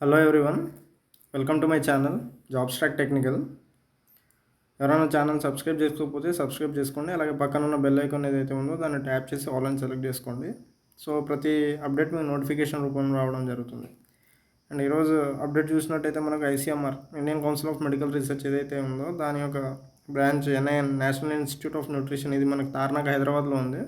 Hello everyone welcome to my channel jobs track technical ఎవరైనా channel subscribe చేసుకోకపోతే subscribe చేసుకోండి అలాగే పక్కన ఉన్న బెల్ ఐకాన్ ఏదైతే ఉందో దాన్ని ట్యాప్ చేసి ఆల్ అని సెలెక్ట్ చేసుకోండి. సో ప్రతి అప్డేట్ మీకు నోటిఫికేషన్ రూపంలో రావడం జరుగుతుంది. అండ్ ఈరోజు అప్డేట్ చూసినట్టయితే మనకు ICMR Indian council of medical research ఏదైతే ఉందో దాని యొక్క branch NIN national institute of nutrition ఇది మనకు తార్నాక్ హైదరాబాద్లో ఉంది.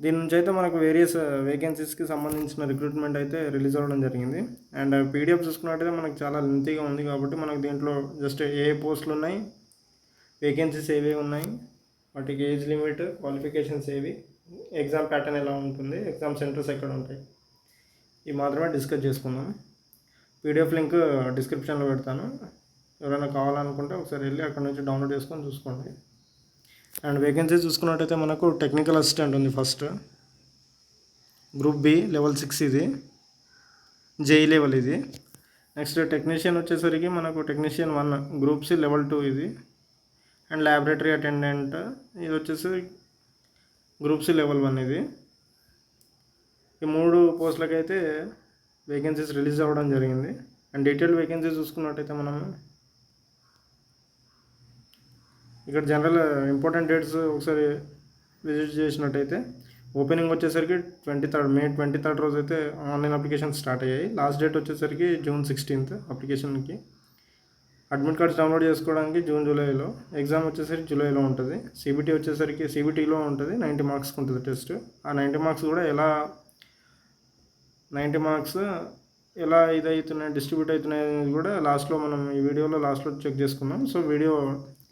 దీని నుంచి అయితే మనకు వేరియస్ వేకెన్సీస్కి uh, సంబంధించిన రిక్రూట్మెంట్ అయితే రిలీజ్ అవ్వడం జరిగింది. అండ్ పీడిఎఫ్ uh, చూసుకున్నట్టయితే మనకు చాలా లెంతీగా ఉంది కాబట్టి మనకు దీంట్లో జస్ట్ ఏ ఏ పోస్టులు ఉన్నాయి వేకెన్సీస్ ఏవి ఉన్నాయి వాటికి ఏజ్ లిమిట్ క్వాలిఫికేషన్స్ ఏవి ఎగ్జామ్ ప్యాటర్న్ ఎలా ఉంటుంది ఎగ్జామ్ సెంటర్స్ ఎక్కడ ఉంటాయి ఇవి మాత్రమే డిస్కస్ చేసుకుందాం. పీడిఎఫ్ లింక్ డిస్క్రిప్షన్లో పెడతాను. ఎవరైనా కావాలనుకుంటే ఒకసారి వెళ్ళి అక్కడ నుంచి డౌన్లోడ్ చేసుకొని చూసుకోండి. అండ్ వేకెన్సీ చూసుకున్నట్టయితే మనకు టెక్నికల్ అసిస్టెంట్ ఉంది first group B level six ఇది. జేఈ లెవెల్ ఇది. నెక్స్ట్ టెక్నీషియన్ వచ్చేసరికి మనకు technician one group C level two ఇది. అండ్ ల్యాబొరేటరీ అటెండెంట్ ఇది వచ్చేసి గ్రూప్ సి లెవెల్ వన్ ఇది. ఈ మూడు పోస్టులకైతే వేకెన్సీస్ రిలీజ్ అవ్వడం జరిగింది. అండ్ డీటెయిల్ వేకెన్సీస్ చూసుకున్నట్టయితే మనం ఇక్కడ జనరల్ ఇంపార్టెంట్ డేట్స్ ఒకసారి విజిట్ చేసినట్టయితే ఓపెనింగ్ వచ్చేసరికి twenty third May twenty third రోజు అయితే ఆన్లైన్ అప్లికేషన్ స్టార్ట్ అయ్యాయి. లాస్ట్ డేట్ వచ్చేసరికి జూన్ సిక్స్టీన్త్ అప్లికేషన్కి అడ్మిట్ కార్డ్స్ డౌన్లోడ్ చేసుకోవడానికి జూన్ జూలైలో ఎగ్జామ్ వచ్చేసరికి జూలైలో ఉంటుంది. సిబిటీ వచ్చేసరికి సిబిటీలో ఉంటుంది. నైంటీ మార్క్స్కి ఉంటుంది టెస్ట్ ఆ నైంటీ మార్క్స్ కూడా ఎలా నైంటీ మార్క్స్ ఎలా ఇదవుతున్నాయి డిస్ట్రిబ్యూట్ అవుతున్నాయి అనేది కూడా లాస్ట్లో మనం ఈ వీడియోలో లాస్ట్లో చెక్ చేసుకుందాం. సో వీడియో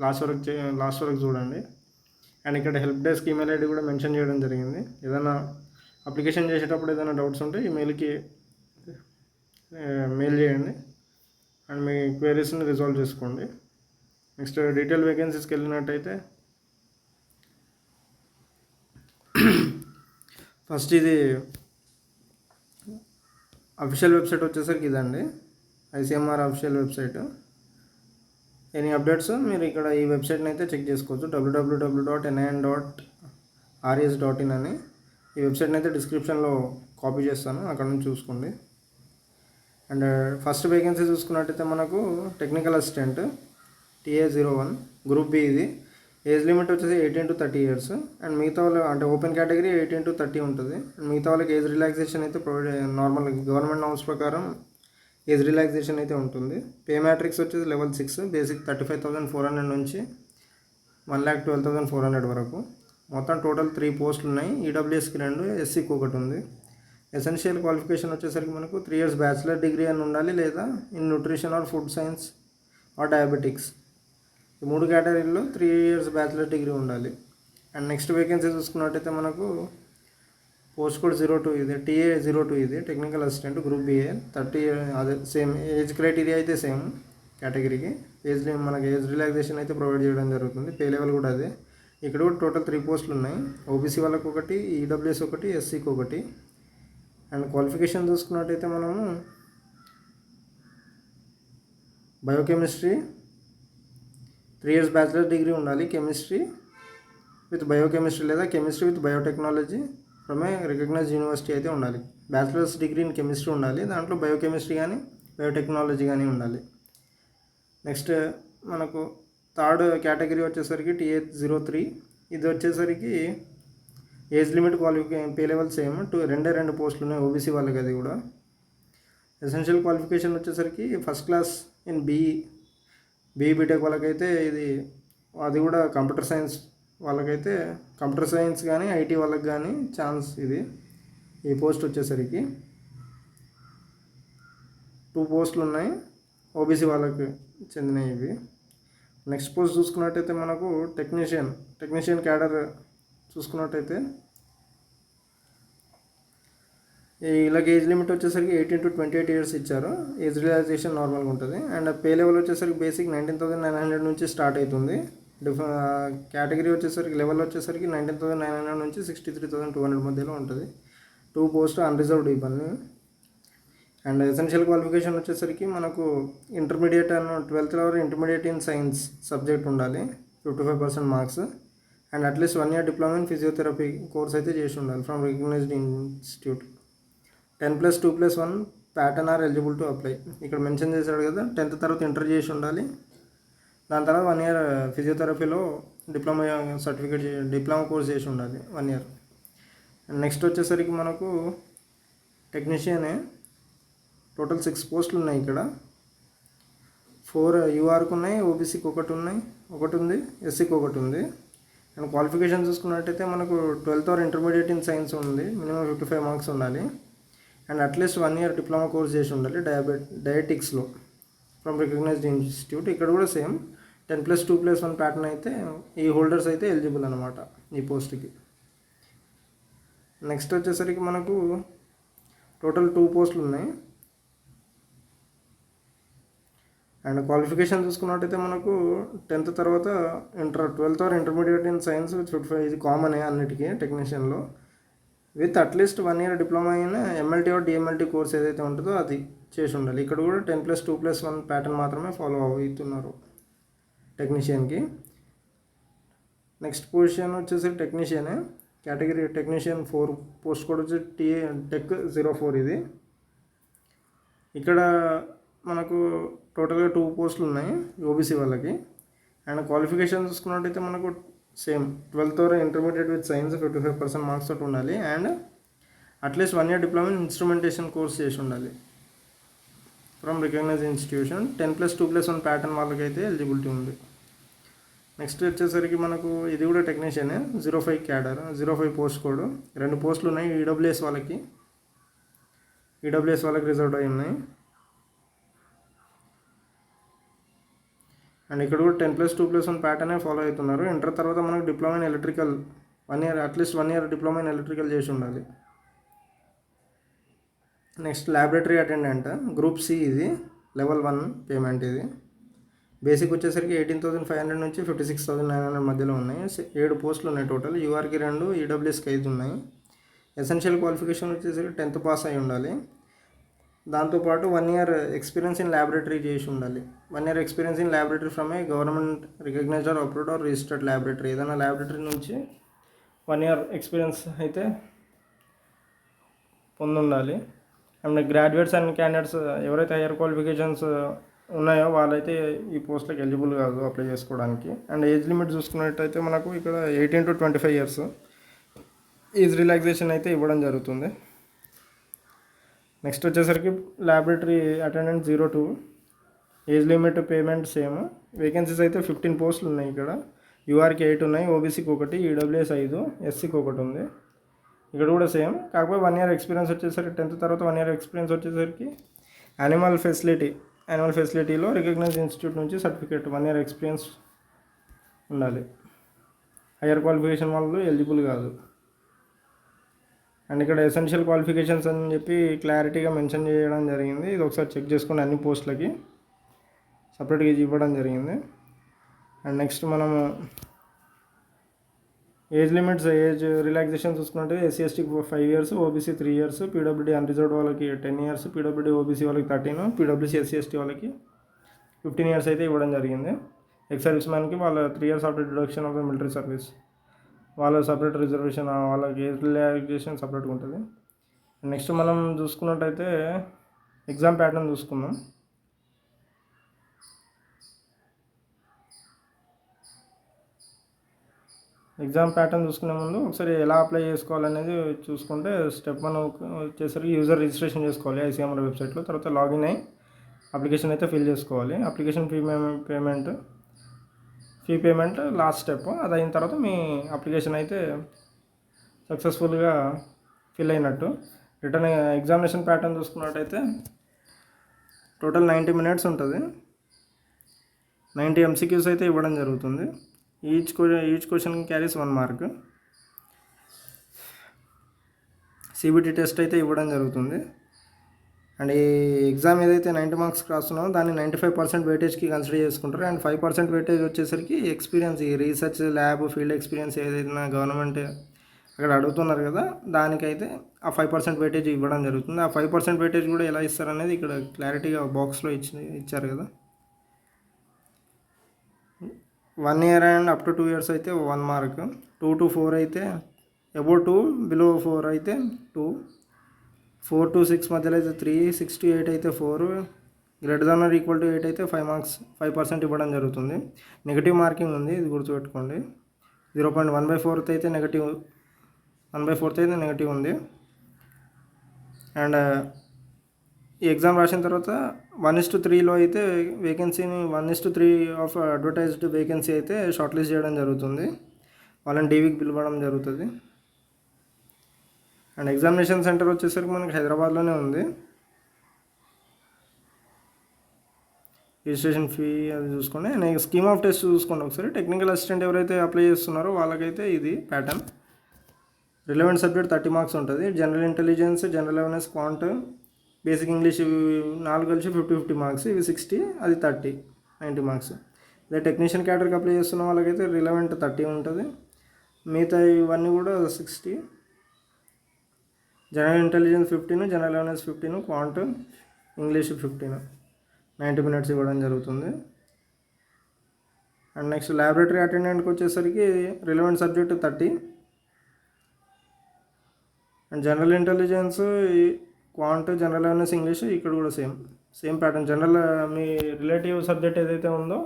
లాస్ట్ వరకు లాస్ట్ వరకు చూడండి. అండ్ ఇక్కడ హెల్ప్ డెస్క్ ఈమెయిల్ ఐడి కూడా మెన్షన్ చేయడం జరిగింది. ఏదైనా అప్లికేషన్ చేసేటప్పుడు ఏదైనా డౌట్స్ ఉంటే ఈమెయిల్కి మెయిల్ చేయండి. అండ్ మీ క్వైరీస్ని రిజాల్వ్ చేసుకోండి. నెక్స్ట్ డీటెయిల్ వేకెన్సీస్కి వెళ్ళినట్టయితే ఫస్ట్ ఇది అఫీషియల్ వెబ్సైట్ వచ్చేసరికి ఇదండి. ICMR official website any updates మీరు ఇక్కడ ఈ వెబ్సైట్ని అయితే చెక్ చేసుకోవచ్చు. WWW dot NIN dot RS dot in అని. ఈ వెబ్సైట్ని అయితే డిస్క్రిప్షన్లో కాపీ చేస్తాను. అక్కడ నుంచి చూసుకోండి. అండ్ ఫస్ట్ వేకెన్సీ చూసుకున్నట్టయితే మనకు technical assistant TA zero one group B ఇది. ఏజ్ లిమిట్ వచ్చేసి eighteen to thirty years. And మిగతా వాళ్ళు అంటే open category eighteen to thirty ఉంటుంది. అండ్ మిగతా వాళ్ళకి ఏజ్ రిలాక్సేషన్ అయితే ప్రొవైడ్ నార్మల్ గవర్నమెంట్ నామ్స్ ప్రకారం ఏజ్ రిలాక్సేషన్ అయితే ఉంటుంది. పే మ్యాట్రిక్స్ వచ్చేసి level six basic thirty five thousand four hundred నుంచి one lakh twelve thousand four hundred వరకు. మొత్తం టోటల్ త్రీ పోస్టులు ఉన్నాయి. ఈడబ్ల్యూఎస్కి రెండు ఎస్సీకి ఒకటి ఉంది. ఎసెన్షియల్ క్వాలిఫికేషన్ వచ్చేసరికి మనకు త్రీ ఇయర్స్ బ్యాచిలర్ డిగ్రీ అని ఉండాలి లేదా in nutrition or food science or diabetics. ఈ మూడు కేటగిరీల్లో త్రీ ఇయర్స్ బ్యాచిలర్ డిగ్రీ ఉండాలి. అండ్ నెక్స్ట్ వేకెన్సీ చూసుకున్నట్టయితే మనకు పోస్ట్ కోడ్ జీరో టూ ఇది టీఏ జీరో టూ ఇది technical assistant group BA thirty అదే సేమ్ ఏజ్ క్రైటీరియా అయితే సేమ్ కేటగిరీకి ఏజ్ మనకి ఏజ్ రిలాక్సేషన్ అయితే ప్రొవైడ్ చేయడం జరుగుతుంది. పే లెవెల్ కూడా అదే. ఇక్కడ కూడా టోటల్ త్రీ పోస్టులు ఉన్నాయి. ఓబీసీ వాళ్ళకి ఒకటి ఈడబ్ల్యూఎస్ ఒకటి ఎస్సీకి ఒకటి. అండ్ క్వాలిఫికేషన్ చూసుకున్నట్టయితే మనము biochemistry three years bachelor degree ఉండాలి కెమిస్ట్రీ విత్ బయోకెమిస్ట్రీ లేదా chemistry with biotechnology from a recognize university అయితే ఉండాలి. బ్యాచిలర్స్ డిగ్రీ ఇన్ కెమిస్ట్రీ ఉండాలి దాంట్లో బయోకెమిస్ట్రీ కానీ బయోటెక్నాలజీ కానీ ఉండాలి. నెక్స్ట్ మనకు థర్డ్ కేటగిరీ వచ్చేసరికి టీఏ జీరో త్రీ. ఇది వచ్చేసరికి age limit qualification pay level same two రెండే రెండు పోస్టులు ఉన్నాయి ఓబీసీ వాళ్ళకి అది కూడా. ఎసెన్షియల్ క్వాలిఫికేషన్ వచ్చేసరికి first class in BE. B BTech వాళ్ళకైతే ఇది అది కూడా కంప్యూటర్ సైన్స్ వాళ్ళకైతే కంప్యూటర్ సైన్స్ కానీ ఐటీ వాళ్ళకి కానీ ఛాన్స్ ఇది. ఈ పోస్ట్ వచ్చేసరికి టూ పోస్టులు ఉన్నాయి. ఓబీసీ వాళ్ళకి చెందినవి ఇవి. నెక్స్ట్ పోస్ట్ చూసుకున్నట్టయితే మనకు టెక్నీషియన్ టెక్నీషియన్ క్యాడర్ చూసుకున్నట్టయితే ఇలాగ ఏజ్ లిమిట్ వచ్చేసరికి eighteen to twenty eight years ఇచ్చారు ఏజ్ రియలైజేషన్ నార్మల్గా ఉంటుంది. అండ్ పే లెవెల్ వచ్చేసరికి basic nineteen thousand nine hundred నుంచి స్టార్ట్ అవుతుంది డిఫ కేటగిరీ వచ్చేసరికి లెవెల్ వచ్చేసరికి నైన్టీన్ థౌసండ్ నైన్ హండ్రెడ్ నుంచి sixty three thousand two hundred మధ్యలో ఉంటుంది. టూ పోస్ట్ అన్రిజర్వ్డ్ ఇవన్నీ అండ్ ఎసెన్షియల్ క్వాలిఫికేషన్ వచ్చేసరికి మనకు intermediate and twelfth level intermediate in science subject ఉండాలి. Fifty five percent marks and at least one year diploma in physiotherapy course అయితే చేసి ఉండాలి. From recognized institute ten plus two plus one pattern are eligible to apply. ఇక్కడ mention చేశాడు కదా tenth తర్వాత inter చేసి ఉండాలి. దాని తర్వాత వన్ ఇయర్ ఫిజియోథెరపీలో డిప్లొమా సర్టిఫికేట్ డిప్లొమా కోర్స్ చేసి ఉండాలి వన్ ఇయర్. నెక్స్ట్ వచ్చేసరికి మనకు టెక్నీషియనే టోటల్ సిక్స్ పోస్టులు ఉన్నాయి ఇక్కడ. ఫోర్ యూఆర్కి ఉన్నాయి ఓబీసీకి ఒకటి ఉన్నాయి ఒకటి ఉంది ఎస్సీకి ఒకటి ఉంది. అండ్ క్వాలిఫికేషన్ చూసుకున్నట్టయితే మనకు twelfth or intermediate in science ఉంది మినిమం ఫిఫ్టీ ఫైవ్ మార్క్స్ ఉండాలి. And at least one year diploma course చేసి ఉండాలి డయాబెట్ డయాటిక్స్లో. From recognised institute. ఇక్కడ కూడా same. Ten plus two plus one pattern అయితే ఈ హోల్డర్స్ అయితే ఎలిజిబుల్ అనమాట ఈ పోస్ట్కి. నెక్స్ట్ వచ్చేసరికి మనకు టోటల్ టూ పోస్టులు ఉన్నాయి. అండ్ క్వాలిఫికేషన్ చూసుకున్నట్టయితే మనకు టెన్త్ తర్వాత inter twelfth or intermediate in science fifty five ఇది కామనే అన్నిటికీ టెక్నీషియన్లో. With at least one year diploma అయిన ఎంఎల్టీ ఆర్ డిఎంఎల్టీ కోర్స్ ఏదైతే ఉంటుందో అది చేసి ఉండాలి. ఇక్కడ కూడా ten plus two plus one pattern మాత్రమే ఫాలో అవుతున్నారు టెక్నీషియన్కి నెక్స్ట్ పొజిషన్ వచ్చేసి టెక్నీషియనే category technician four post code వచ్చి టీ టెక్ జీరో ఫోర్ ఇది. ఇక్కడ మనకు టోటల్గా టూ పోస్టులు ఉన్నాయి ఓబీసీ వాళ్ళకి. అండ్ క్వాలిఫికేషన్ చూసుకున్నట్టయితే మనకు సేమ్ ట్వెల్త్ వరకు intermediate with science fifty five percent marks తోటి ఉండాలి. And at least one year diploma instrumentation course చేసి ఉండాలి. From recognise institution ten plus two plus one pattern వాళ్ళకైతే ఎలిజిబిలిటీ ఉంది. నెక్స్ట్ వచ్చేసరికి మనకు ఇది కూడా టెక్నీషియనే zero five cadre zero five post code రెండు పోస్టులు ఉన్నాయి ఈడబ్ల్యూఎస్ వాళ్ళకి. ఈడబ్ల్యూఎస్ వాళ్ళకి రిజర్వ్ అయి ఉన్నాయి. అండ్ ఇక్కడ కూడా ten plus two plus one ప్యాటర్నే follow అవుతున్నారు. ఇంటర్ తర్వాత మనకు diploma in electrical one year at least one year diploma in electrical చేసి ఉండాలి. Next laboratory attendant group C ఇది లెవెల్ వన్ పేమెంట్ ఇది. బేసిక్ వచ్చేసరికి ఎయిటీన్ థౌసండ్ ఫైవ్ హండ్రెడ్ నుంచి fifty six thousand nine hundred మధ్యలో ఉన్నాయి. ఏడు పోస్టులు ఉన్నాయి టోటల్ యూఆర్కి రెండు ఈడబ్ల్యూఎస్కి ఐదు ఉన్నాయి. ఎసెన్షియల్ క్వాలిఫికేషన్ వచ్చేసరికి టెన్త్ పాస్ అయి ఉండాలి. దాంతోపాటు one year experience in laboratory చేసి ఉండాలి. One year experience in laboratory from a government recognised or approved or registered laboratory ఏదైనా ల్యాబొరేటరీ నుంచి వన్ ఇయర్ ఎక్స్పీరియన్స్ అయితే పొందుండాలి. అండ్ గ్రాడ్యుయేట్స్ అండ్ క్యాండిడేట్స్ ఎవరైతే హైయర్ క్వాలిఫికేషన్స్ ఉన్నాయో వాళ్ళైతే ఈ పోస్ట్లకు ఎలిజిబుల్ కాదు అప్లై చేసుకోవడానికి. అండ్ ఏజ్ లిమిట్ చూసుకున్నట్టయితే మనకు ఇక్కడ eighteen to twenty five years age relaxation అయితే ఇవ్వడం జరుగుతుంది. నెక్స్ట్ వచ్చేసరికి laboratory attendant zero two age limit payment same vacancies అయితే ఫిఫ్టీన్ పోస్టులు ఉన్నాయి ఇక్కడ. యూఆర్కి ఎయిట్ ఉన్నాయి ఓబీసీకి ఒకటి ఈడబ్ల్యూఎస్ ఐదు ఎస్సీకి ఒకటి ఉంది. ఇక్కడ కూడా సేమ్ కాకపోతే వన్ ఇయర్ ఎక్స్పీరియన్స్ వచ్చేసరికి టెన్త్ తర్వాత వన్ ఇయర్ ఎక్స్పీరియన్స్ వచ్చేసరికి యానిమల్ ఫెసిలిటీ యానిమల్ ఫెసిలిటీలో రికగ్నైజ్ ఇన్స్టిట్యూట్ నుంచి సర్టిఫికేట్ వన్ ఇయర్ ఎక్స్పీరియన్స్ ఉండాలి. హయ్యర్ క్వాలిఫికేషన్ వాళ్ళు ఎలిజిబుల్ కాదు. అండ్ ఇక్కడ ఎసెన్షియల్ క్వాలిఫికేషన్స్ అని చెప్పి క్లారిటీగా మెన్షన్ చేయడం జరిగింది. ఇది ఒకసారి చెక్ చేసుకుని అన్ని పోస్టులకి సపరేట్గా ఇవ్వడం జరిగింది. అండ్ నెక్స్ట్ మనము ఏజ్ లిమిట్స్ ఏజ్ రిలాక్సేషన్ చూసుకుంటే ఎస్సీ ఎస్టీకి five years OBC three years PWD unreserved వాళ్ళకి టెన్ ఇయర్స్ పీడబ్ల్యూడీ ఓబీసీ వాళ్ళకి థర్టీన్ పీడబ్ల్యూసీ ఎస్సీ ఎస్టీ వాళ్ళకి ఫిఫ్టీన్ ఇయర్స్ అయితే ఇవ్వడం జరిగింది. ఎక్సైజ్ మ్యాన్కి వాళ్ళ three years after deduction of the military service వాళ్ళ సపరేట్ రిజర్వేషన్ వాళ్ళకి ఏజ్ రిలాక్సేషన్ సపరేట్గా ఉంటుంది. నెక్స్ట్ మనం చూసుకున్నట్టయితే ఎగ్జామ్ ప్యాటర్న్ చూసుకుందాం. ఎగ్జామ్ ప్యాటర్న్ చూసుకునే ముందు ఒకసారి ఎలా అప్లై చేసుకోవాలనేది చూసుకుంటే స్టెప్ వన్ వచ్చేసరికి యూజర్ రిజిస్ట్రేషన్ చేసుకోవాలి. ఐసీఎంఆర్ వెబ్సైట్లో తర్వాత లాగిన్ అయ్యి అప్లికేషన్ అయితే ఫిల్ చేసుకోవాలి. Application fee payment fee payment last step. అది అయిన తర్వాత మీ అప్లికేషన్ అయితే సక్సెస్ఫుల్గా ఫిల్ అయినట్టు. రిటర్న్ ఎగ్జామినేషన్ ప్యాటర్న్ చూసుకున్నట్టయితే టోటల్ నైంటీ మినిట్స్ ఉంటుంది. నైంటీ ఎంసీక్యూస్ అయితే ఇవ్వడం జరుగుతుంది. Each each question carries one mark. CBT test అయితే ఇవ్వడం జరుగుతుంది. అండ్ ఈ ఎగ్జామ్ ఏదైతే నైంటీ మార్క్స్ రాస్తున్నామో దాన్ని నైంటీ ఫైవ్ పర్సెంట్ వెయిటేజ్కి కన్సిడర్ చేసుకుంటారు. అండ్ ఫైవ్ పర్సెంట్ వెయిటేజ్ వచ్చేసరికి ఎక్స్పీరియన్స్ ఈ రీసెర్చ్ ల్యాబ్ ఫీల్డ్ ఎక్స్పీరియన్స్ ఏదైనా గవర్నమెంట్ అక్కడ అడుగుతున్నారు కదా దానికైతే ఆ ఫైవ్ పర్సెంట్ వెయిటేజ్ ఇవ్వడం జరుగుతుంది. ఆ ఫైవ్ పర్సెంట్ వెయిటేజ్ కూడా ఎలా ఇస్తారనేది ఇక్కడ క్లారిటీగా బాక్స్లో ఇచ్చి ఇచ్చారు కదా. One year and up to two years అయితే one mark two to four అయితే అబౌవ్ టూ బిలో ఫోర్ అయితే టూ ఫోర్ టు సిక్స్ మధ్యలో అయితే త్రీ సిక్స్ టు ఎయిట్ అయితే four greater than or equal to eight అయితే five marks five percent ఇవ్వడం జరుగుతుంది. Negative marking ఉంది ఇది గుర్తుపెట్టుకోండి zero point one by fourth అయితే నెగిటివ్ వన్ బై ఫోర్త్ అయితే నెగిటివ్ ఉంది. అండ్ ఈ ఎగ్జామ్ రాసిన తర్వాత వన్ ఇస్ టు త్రీలో అయితే వేకెన్సీని one is to three of advertised vacancy అయితే షార్ట్ లిస్ట్ చేయడం జరుగుతుంది. వాళ్ళని డీవీకి పిలవడం జరుగుతుంది. అండ్ ఎగ్జామినేషన్ సెంటర్ వచ్చేసరికి మనకి హైదరాబాద్లోనే ఉంది. రిజిస్ట్రేషన్ ఫీ అది చూసుకోండి. నేను స్కీమ్ ఆఫ్ టెస్ట్ చూసుకోండి ఒకసారి. టెక్నికల్ అసిస్టెంట్ ఎవరైతే అప్లై చేస్తున్నారో వాళ్ళకైతే ఇది pattern. Relevant subject thirty marks ఉంటుంది. General intelligence general awareness quant basic English ఇవి నాలుగు కలిసి ఫిఫ్టీ ఫిఫ్టీ మార్క్స్. ఇవి సిక్స్టీ అది థర్టీ నైంటీ మార్క్స్. అదే టెక్నీషియన్ క్యాటర్కి అప్లై చేస్తున్న వాళ్ళకైతే రిలవెంట్ థర్టీ ఉంటుంది. మిగతా ఇవన్నీ కూడా sixty. General intelligence fifteen general awareness fifteen quant English fifteen. Ninety minutes ఇవ్వడం జరుగుతుంది. అండ్ నెక్స్ట్ ల్యాబొరేటరీ అటెండెంట్కి వచ్చేసరికి relevant subject thirty. And general intelligence quant general awareness English ఇక్కడ కూడా సేమ్. సేమ్ ప్యాటర్న్ జనరల్ మీ రిలేటివ్ సబ్జెక్ట్ ఏదైతే ఉందో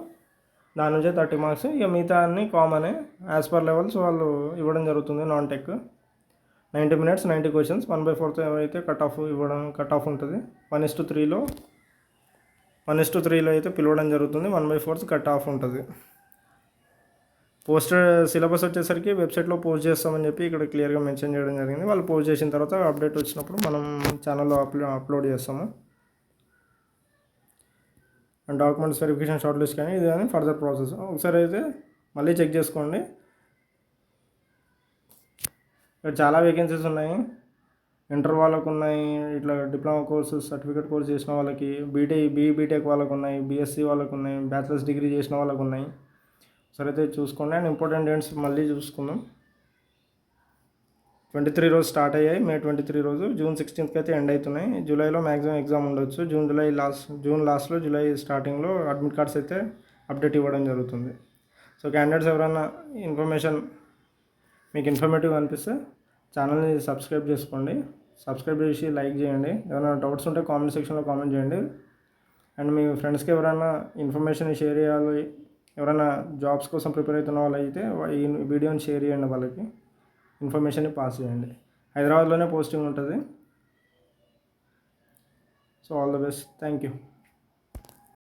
దాని నుంచే థర్టీ మార్క్స్. ఇక మిగతా అన్ని కామనే యాజ్ పర్ లెవెల్స్ వాళ్ళు ఇవ్వడం జరుగుతుంది non tech ninety minutes ninety questions. One by fourth అయితే కట్ ఆఫ్ ఇవ్వడం కట్ ఆఫ్ ఉంటుంది వన్ ఇస్ టు త్రీలో వన్ ఇస్ టు త్రీలో అయితే పిలవడం జరుగుతుంది. One by fourth cut off ఉంటుంది. పోస్టర్ సిలబస్ వచ్చేసరికి వెబ్సైట్లో పోస్ట్ చేస్తామని చెప్పి ఇక్కడ క్లియర్గా మెన్షన్ చేయడం జరిగింది. వాళ్ళు పోస్ట్ చేసిన తర్వాత అప్డేట్ వచ్చినప్పుడు మనం ఛానల్లో అప్లో అప్లోడ్ చేస్తాము. అండ్ డాక్యుమెంట్స్ వెరిఫికేషన్ షార్ట్ లిస్ట్ కానీ ఇది కానీ ఫర్దర్ ప్రాసెస్. ఒకసారి అయితే మళ్ళీ చెక్ చేసుకోండి. ఇక్కడ చాలా వేకెన్సీస్ ఉన్నాయి. ఇంటర్ వాళ్ళకు ఉన్నాయి. ఇట్లా డిప్లొమా కోర్సు సర్టిఫికేట్ కోర్స్ చేసిన వాళ్ళకి బీటెక్ బీఈ బీటెక్ వాళ్ళకు ఉన్నాయి. బీఎస్సీ వాళ్ళకు ఉన్నాయి. బ్యాచిలర్స్ డిగ్రీ చేసిన వాళ్ళకు ఉన్నాయి. సరే అయితే చూసుకోండి. అండ్ ఇంపార్టెంట్ డేట్స్ మళ్ళీ చూసుకుందాం. ట్వంటీ త్రీ రోజు స్టార్ట్ అయ్యాయి. మే ట్వంటీ త్రీ రోజు జూన్ సిక్స్టీన్త్కి అయితే ఎండ్ అవుతున్నాయి. జూలైలో మ్యాక్సిమం ఎగ్జామ్ ఉండొచ్చు. జూన్ జూలై లాస్ట్ జూన్ లాస్ట్లో జూలై స్టార్టింగ్లో అడ్మిట్ కార్డ్స్ అయితే అప్డేట్ ఇవ్వడం జరుగుతుంది. సో క్యాండిడేట్స్ ఎవరైనా ఇన్ఫర్మేషన్ మీకు ఇన్ఫర్మేటివ్ అనిపిస్తే ఛానల్ని సబ్స్క్రైబ్ చేసుకోండి. సబ్స్క్రైబ్ చేసి లైక్ చేయండి. ఏమైనా డౌట్స్ ఉంటే కామెంట్ సెక్షన్లో కామెంట్ చేయండి. అండ్ మీ ఫ్రెండ్స్కి ఎవరైనా ఇన్ఫర్మేషన్ షేర్ చేయాలి ఎవరైనా జాబ్స్ కోసం ప్రిపేర్ అవుతున్న వాళ్ళు అయితే ఈ వీడియోని షేర్ చేయండి వాళ్ళకి. ఇన్ఫర్మేషన్ని పాస్ చేయండి. హైదరాబాద్లోనే పోస్టింగ్ ఉంటుంది. So all the best thank you